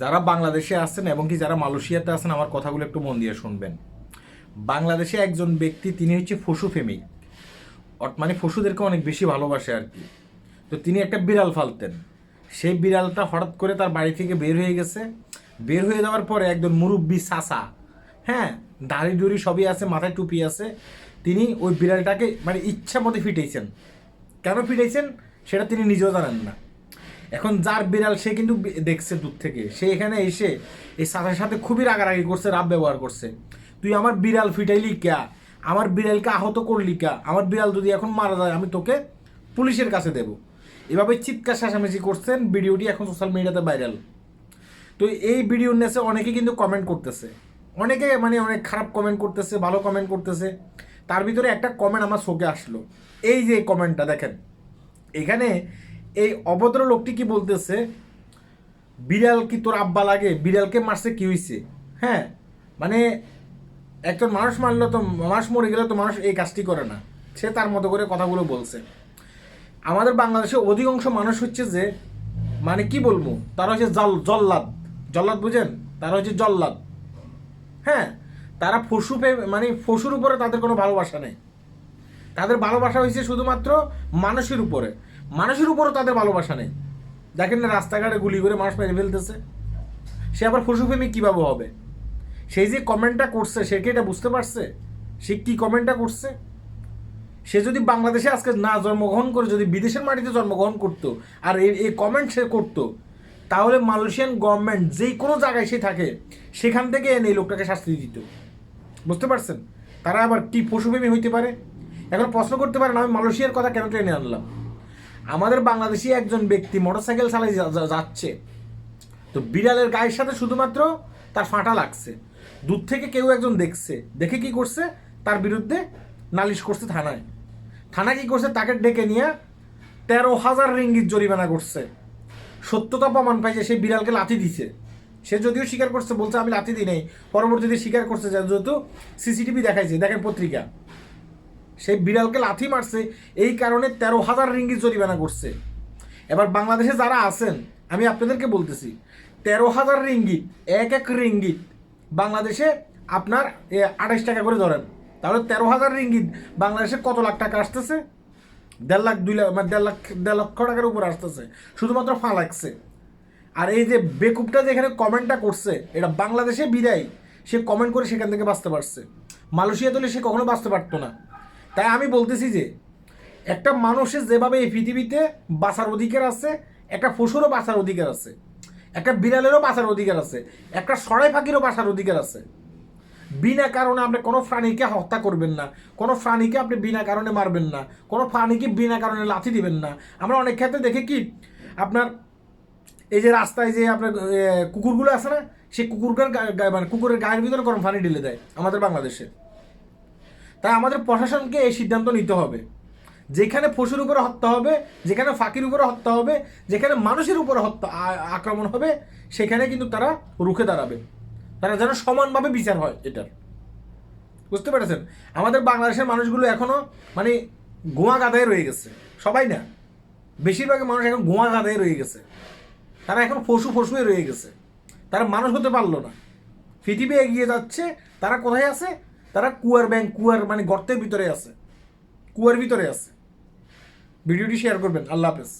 যারা বাংলাদেশে আছেন এবং কি যারা মালয়েশিয়াতে আছেন, আমার কথাগুলো একটু মন দিয়ে শুনবেন। বাংলাদেশে একজন ব্যক্তি, তিনি হচ্ছে পশু প্রেমিক মানে পশুদেরকে অনেক বেশি ভালোবাসে আর কি। তো তিনি একটা বিড়াল ফালতেন। সেই বিড়ালটা হঠাৎ করে তার বাড়ি থেকে বের হয়ে গেছে। বের হয়ে যাওয়ার পরে একজন মুরব্বী সাসা হ্যাঁ দাড়ি ডুড়ি সবই আছে, মাথায় টুপি আছে। তিনি ওই বিড়ালটাকে মানে ইচ্ছা মতো ফিটেছেন কেন ফিটেছেন সেটা তিনি নিজেও জানেন না। এখন যার বিড়াল, সে কিন্তু দেখছে দূর থেকে। সে এখানে এসে এই সাথে সাথে খুবই রাগারাগি করছে রাব ব্যবহার করছে। তুই আমার বিড়াল ফিটাইলি ক্যা আমার বিড়ালকে আহত করলি ক্যা আমার বিড়াল যদি এখন মারা যায়, আমি তোকে পুলিশের কাছে দেব। এভাবে চিৎকার চেঁচামেচি করছেন, ভিডিওটি এখন সোশ্যাল মিডিয়াতে ভাইরাল তো এই ভিডিও নেসে অনেকে কিন্তু কমেন্ট করতেছে। অনেকে মানে অনেক খারাপ কমেন্ট করতেছে, ভালো কমেন্ট করতেছে। তার ভিতরে একটা কমেন্ট আমার চোখে আসলো। এই যে কমেন্টটা দেখেন। এখানে এই অভদ্র লোকটি কি বলতেছে? বিড়াল কি তোর আব্বা লাগে, বিড়ালকে মারছে কি হয়েছে হ্যাঁ মানে একজন মানুষ মারলে তো, মানুষ মরে গেলে তো মানুষ এই কাজটি করে না। সে তার মতো করে কথাগুলো বলছে। আমাদের বাংলাদেশে অধিকাংশ মানুষ হচ্ছে যে মানে কি বলব, তারা হচ্ছে জল, জল্লাদ। জল্লাদ বুঝেন? তারা হচ্ছে জল্লাদ। হ্যাঁ তারা প্রেম- মানে পশুর উপরে তাদের কোনো ভালোবাসা নেই। তাদের ভালোবাসা হয়েছে শুধুমাত্র মানুষের উপরে। মানুষের উপরও তাদের ভালোবাসা নেই। দেখেন না, রাস্তাঘাটে গুলি করে মানুষ মেরে ফেলতেছে। সে আবার পশুপ্রেমিক কীভাবে হবে? সেই যে কমেন্টটা করছে, সে কি এটা বুঝতে পারছে? সে কী কমেন্টটা করছে? সে যদি বাংলাদেশে আজকে না জন্মগ্রহণ করে, যদি বিদেশের মাটিতে জন্মগ্রহণ করতো, আর এই কমেন্ট সে করতো, তাহলে মালয়েশিয়ান গভর্নমেন্ট যেই কোনো জায়গায় সে থাকে, সেখান থেকে এনে এই লোকটাকে শাস্তি দিত। বুঝতে পারছেন? তারা আবার কি পশুপ্রেমী হইতে পারে? এখন প্রশ্ন করতে পারেন, আমি মালয়েশিয়ার কথা কেন টেনে আনলাম? আমাদের বাংলাদেশি একজন ব্যক্তি মোটরসাইকেল চালাই যা- যা- যাচ্ছে। তো বিড়ালের গায়ের সাথে শুধুমাত্র তার ফাঁটা লাগছে। দূর থেকে কেউ একজন দেখছে। দেখে কি করছে? তার বিরুদ্ধে নালিশ করছে থানায়। থানা কি করছে? তাকে ডেকে নিয়ে তেরো হাজার রিঙ্গিত জরিমানা করছে। সত্যতা প্রমাণ পাইছে সেই বিড়ালকে লাথি দিছে। সে যদিও স্বীকার করছে, বলছে আমি লাথি দিই নাই, পরবর্তীতে স্বীকার করছে যে যেহেতু সিসিটিভি দেখাইছে, দেখেন পত্রিকা। সেই বিড়ালকে লাথি মারছে, এই কারণে তেরো হাজার রিঙ্গিত জরিমানা করছে। এবার বাংলাদেশে যারা আছেন, আমি আপনাদেরকে বলতেছি, তেরো হাজার রিঙ্গিত, এক এক রিঙ্গিত বাংলাদেশে আপনার আঠাইশ টাকা করে ধরেন। তাহলে তেরো হাজার রিঙ্গিত বাংলাদেশে কত লাখ টাকা আসতেছে? দেড় লাখ, দুই লাখ মানে দেড় লাখ, দেড় লক্ষ টাকার উপর আসতেছে, শুধুমাত্র ফা লাগছে। আর এই যে বেকুবটা যে এখানে কমেন্টটা করছে, এটা বাংলাদেশে বিদায়, সে কমেন্ট করে সেখান থেকে বাঁচতে পারছে। মালয়েশিয়া হলে সে কখনো বাঁচতে পারতো না। তাই আমি বলতেছি যে, একটা মানুষের যেভাবে এই পৃথিবীতে বাঁচার অধিকার আছে, একটা পশুরও বাঁচার অধিকার আছে, একটা বিড়ালেরও বাঁচার অধিকার আছে, একটা সরাই পাখিরও বাঁচার অধিকার আছে। বিনা কারণে আপনি কোনো প্রাণীকে হত্যা করবেন না, কোনো প্রাণীকে আপনি বিনা কারণে মারবেন না, কোনো প্রাণীকে বিনা কারণে লাথি দিবেন না। আমরা অনেক ক্ষেত্রে দেখি কি, আপনার এই যে রাস্তায় যে আপনার কুকুরগুলো আছে না, সেই গা- মানে কুকুরের গায়ের ভিতরে গরম পানি ঢেলে দেয় আমাদের বাংলাদেশে। তাই আমাদের প্রশাসনকে এই সিদ্ধান্ত নিতে হবে। যেখানে পশুর উপরে হত্যা হবে, যেখানে ফাঁকির উপরে হত্যা হবে, যেখানে মানুষের উপরে হত্যা আক্রমণ হবে, সেখানে কিন্তু তারা রুখে দাঁড়াবে। তারা যেন সমানভাবে বিচার হয় এটার। বুঝতে পেরেছেন? আমাদের বাংলাদেশের মানুষগুলো এখনও মানে গোয়া গাদায় রয়ে গেছে। সবাই না? বেশিরভাগ মানুষ এখন গোয়া গাদায় রয়ে গেছে। তারা এখন পশু পশুয়ে রয়ে গেছে। তারা মানুষ হতে পারল না। পৃথিবী এগিয়ে যাচ্ছে। তারা কোথায় আছে? তারা কুয়ার ব্যাংক কুয়ার মানে গর্তের ভিতরে আছে। কুয়ার ভিতরে আছে। ভিডিওটি শেয়ার করবেন। আল্লাহ হাফেজ।